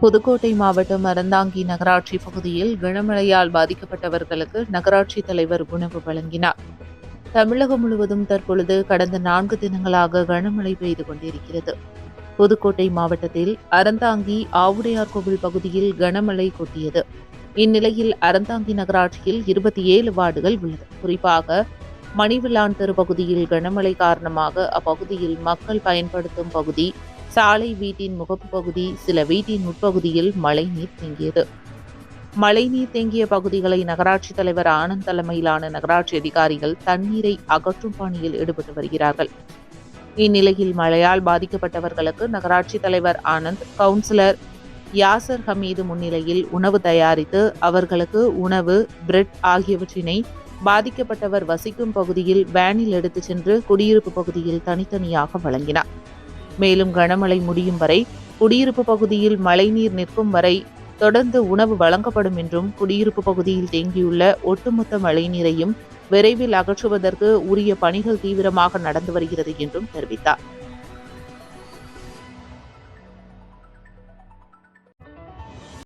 புதுக்கோட்டை மாவட்டம் அறந்தாங்கி நகராட்சி பகுதியில் கனமழையால் பாதிக்கப்பட்டவர்களுக்கு நகராட்சி தலைவர் உணவு வழங்கினார். தமிழகம் முழுவதும் தற்பொழுது கடந்த நான்கு தினங்களாக கனமழை பெய்து கொண்டிருக்கிறது. புதுக்கோட்டை மாவட்டத்தில் அறந்தாங்கி ஆவுடையார் கோவில் பகுதியில் கனமழை கொட்டியது. இந்நிலையில் அறந்தாங்கி நகராட்சியில் இருபத்தி ஏழு வார்டுகள் உள்ளது. குறிப்பாக மணிவிலான் தெரு பகுதியில் கனமழை காரணமாக அப்பகுதியில் மக்கள் பயன்படுத்தும் பகுதி சாலை வீட்டின் முகப்பு பகுதி சில வீட்டின் உட்பகுதியில் மழைநீர் தேங்கியது. மழைநீர் தேங்கிய பகுதிகளை நகராட்சி தலைவர் ஆனந்த் தலைமையிலான நகராட்சி அதிகாரிகள் தண்ணீரை அகற்றும் பணியில் ஈடுபட்டு வருகிறார்கள். இந்நிலையில் மழையால் பாதிக்கப்பட்டவர்களுக்கு நகராட்சி தலைவர் ஆனந்த் கவுன்சிலர் யாசர் ஹமீது முன்னிலையில் உணவு தயாரித்து அவர்களுக்கு உணவு பிரெட் ஆகியவற்றினை பாதிக்கப்பட்டவர் வசிக்கும் பகுதியில் வேனில் எடுத்துச் சென்று குடியிருப்பு பகுதியில் தனித்தனியாக வழங்கினார். மேலும் கனமழை முடியும் வரை குடியிருப்பு பகுதியில் மழைநீர் நிற்கும் வரை தொடர்ந்து உணவு வழங்கப்படும் என்றும் குடியிருப்பு பகுதியில் தேங்கியுள்ள ஒட்டுமொத்த மழைநீரையும் விரைவில் அகற்றுவதற்கு உரிய பணிகள் தீவிரமாக நடந்து வருகிறது என்றும் தெரிவித்தார்.